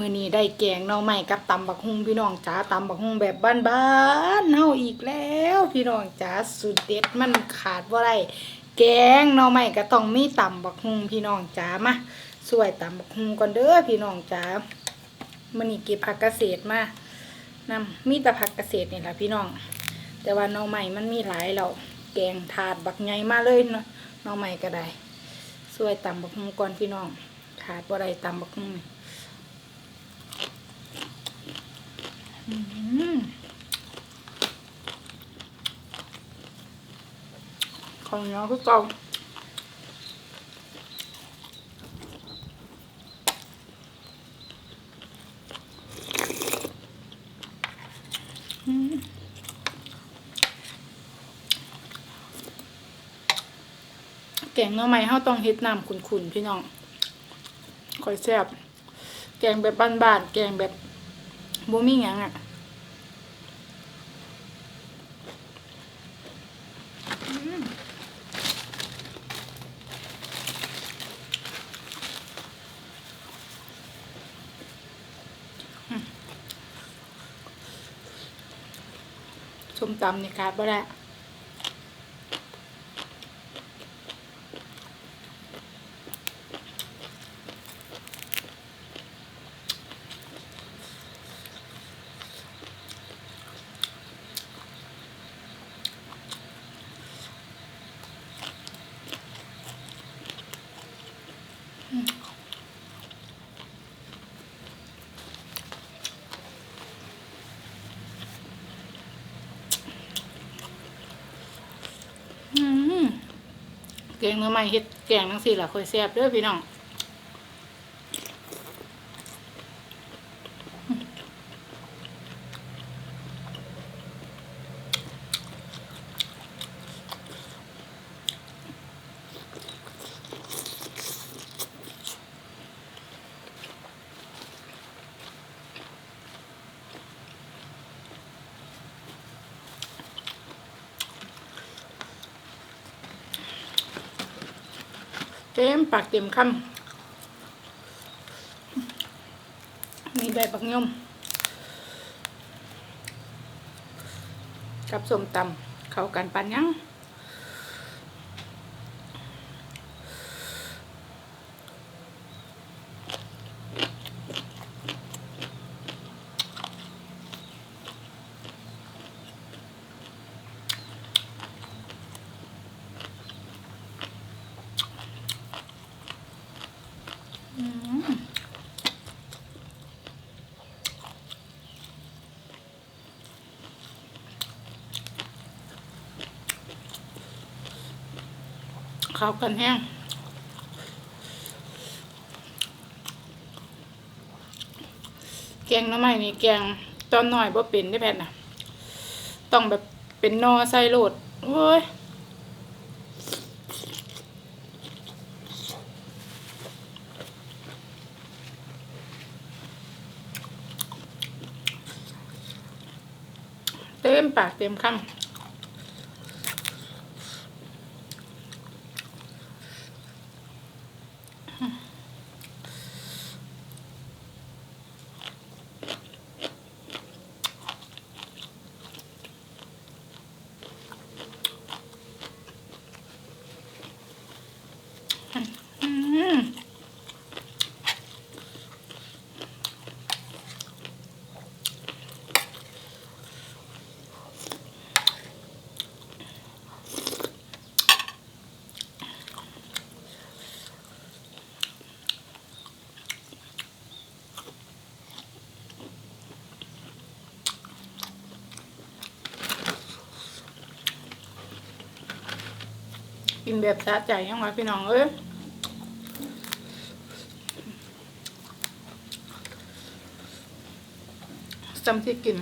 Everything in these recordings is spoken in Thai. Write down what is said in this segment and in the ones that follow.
มื้อนี้ได้แกงหน่อไม้กับตำบักฮุงพี่น้องจ๋าตำบักฮุงแบบบ้านๆเฮาอีกแล้ว พี่น้องจ๋าสุดเด็ดมันขาดบ่าได้แกงหน่อไม้ก็ต้องมีตำบักฮุงพี่น้องจ๋ามาสวยตำบักฮุงก่อนเด้อพี่น้องจ๋ามื้อนี้เก็บผักเกษตรมานำมีแต่ผักเกษตรนี่แหละพี่น้อง แต่ว่าหน่อไม้มันมีหลายแล้วแกงถาดบักใหญ่มาเลยเนาะหน่อไม้ก็ได้สวยตำบักฮุงก่อนพี่น้อง ขาดบ่าได้ตำบักฮุงนี่ อืม ของเหนียวคือเก่าอืมแกงหน่อไม้เฮาต้องเฮ็ดน้ำขุนๆพี่น้องคอยแซ่บแกงแบบบ้านๆแกงแบบ บ่มีหยังอะส้มตำนี่ขาดบ่ได้อืม แกงเน่อไม้เฮ็ดแกงทั้งสี่ล่ะค่อยแซ่บเด้อพี่น้อง เต็มปากเต็มคำมีใบปักยมกับสมตำเข้ากันปันยัง เข้ากันแห้งแกงน้ำไม้นี่แกงตอนหน้อยบ่เป็นได้แพทย์นะต้องแบบเป็นนอใส่โลดโอ้ยเต็มปากเต็มคำ อืม กินแบบสะใจยังไงพี่น้องเอ้ยจำที่กิน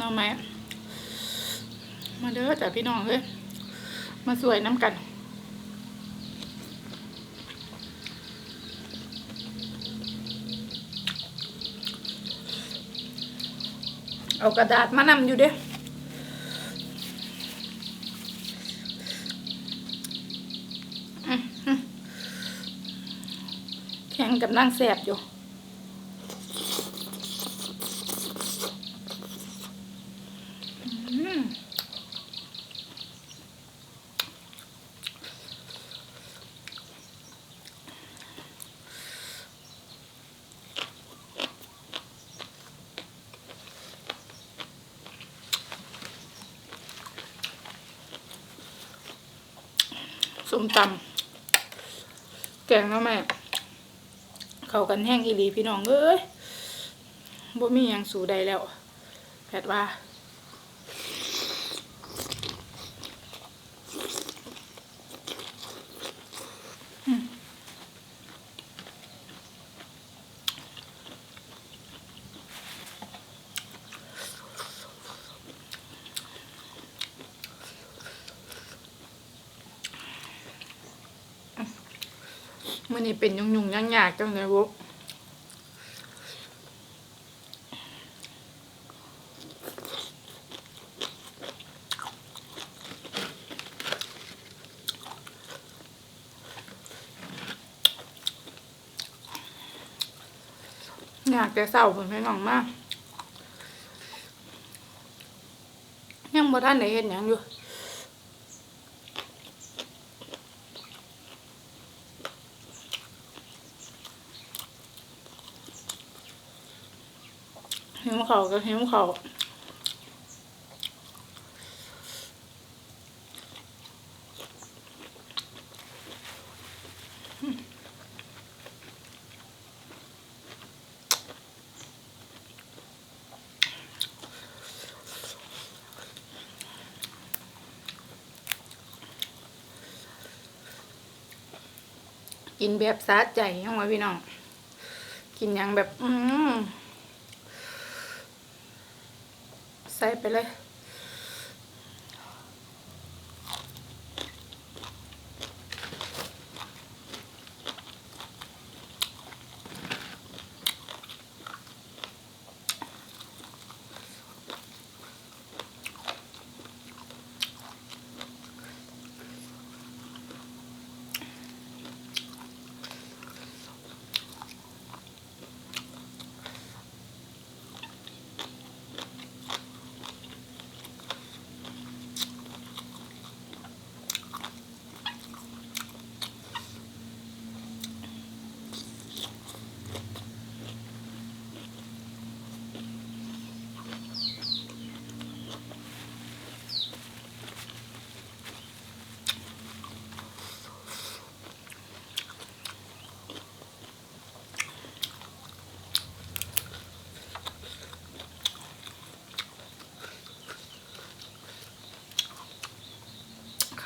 น่อไหมมาเด้อจ้ะพี่น้องเอ้ยมาสวยน้ำกัน เอากระดาษมานำอยู่เด้อแข็งกับนั่งแสบอยู่ อืม ส้มตำแกงแล้วแม่เข้ากันแห้งอีหลีพี่น้องเอ้ยบ่มีหยังสูใดแล้วแพทว่า มันนี่เป็นยุ่งยุ่งยากยากๆจังเลยวุอยากจะเศร้าผมให้น้องมาก ยังบ่ทันได้เห็นยังอยู่ หิวเขาวก็หิวเขาวกินแบบสะใจยังวะพี่น้อง กินอย่างแบบ อืม ใส่ไปเลย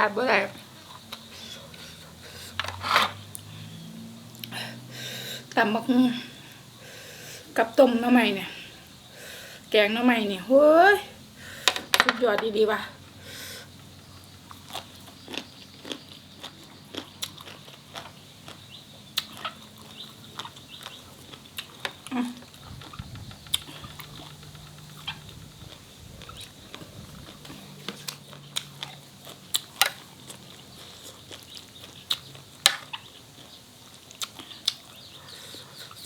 ขาดบ่ได้ตำบักกับต้มน้ำใหม่เนี่ย แกงน้ำใหม่เนี่ยเฮ้ยสุดยอดดีๆว่ะ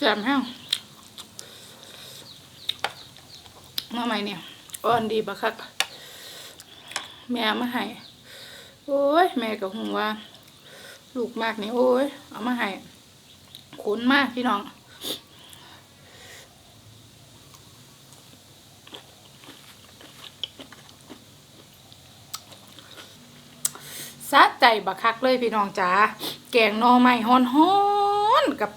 ซ่บแห้งหน้ำใหม่เนี่ยอ่อนดีปะคักแม่มาให้โอ้ย แม่ก็หงว่า ลูกมากนี่โอ้ย เอามาให้ขุนมากพี่น้องสะใจบักคักเลยพี่น้องจ๋าแกงนอไม้ฮ้อนๆกับ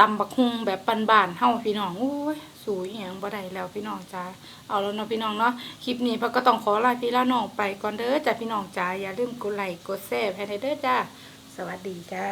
ตำบักฮุงแบบบานๆเฮาพี่น้องโอ้ยสูยอหย่างบ่ได้แล้วพี่น้องจ้าเอาแล้วเนาะพี่น้องเนาะคลิปนี้พะก็ต้องขอลาพี่ลาน้องไปก่อนเด้อจ้ะพี่น้องจ้าอย่าลืมกดไลค์กดแชร์ให้เด้อจ้าสวัสดีจ้า